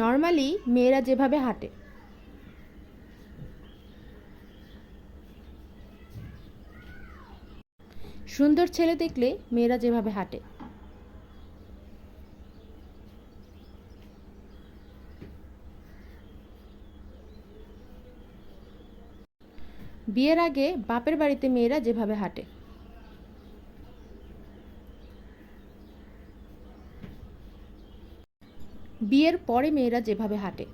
Normally মেয়েরা যেভাবে হাঁটে। সুন্দর ছেলে দেখলে মেয়েরা যেভাবে হাঁটে। বিয়ের আগে বাপের বাড়িতে মেয়েরা যেভাবে হাঁটে। বিয়ের পরে মেয়েরা যেভাবে হাঁটে।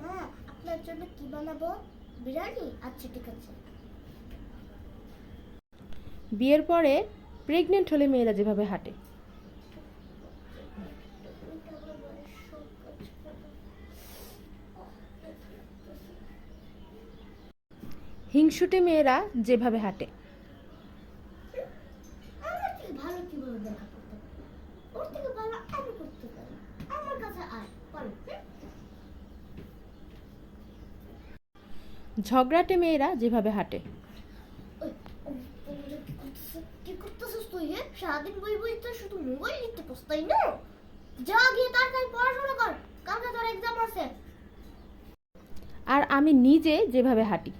মা আপনার জন্য কি বানাবো? বিরিয়ানি? আচ্ছা ঠিক আছে। বিয়ের পরে প্রেগনেন্ট হলে মেয়েরা যেভাবে হাঁটে। হিংসুটে মেয়েরা যেভাবে হাঁটে। ভালো কীভাবে দেখা করতে? ওর থেকে ভালো আমি করতে পারি আমার কাছে আয় বলো হুম? ঝগড়াটে মেয়েরা যেভাবে হাঁটে। সারাদিন বই বই তো শুধু যা গিয়ে পড়াশোনা কর এক্সাম আর আমি নিজে যেভাবে হাঁটি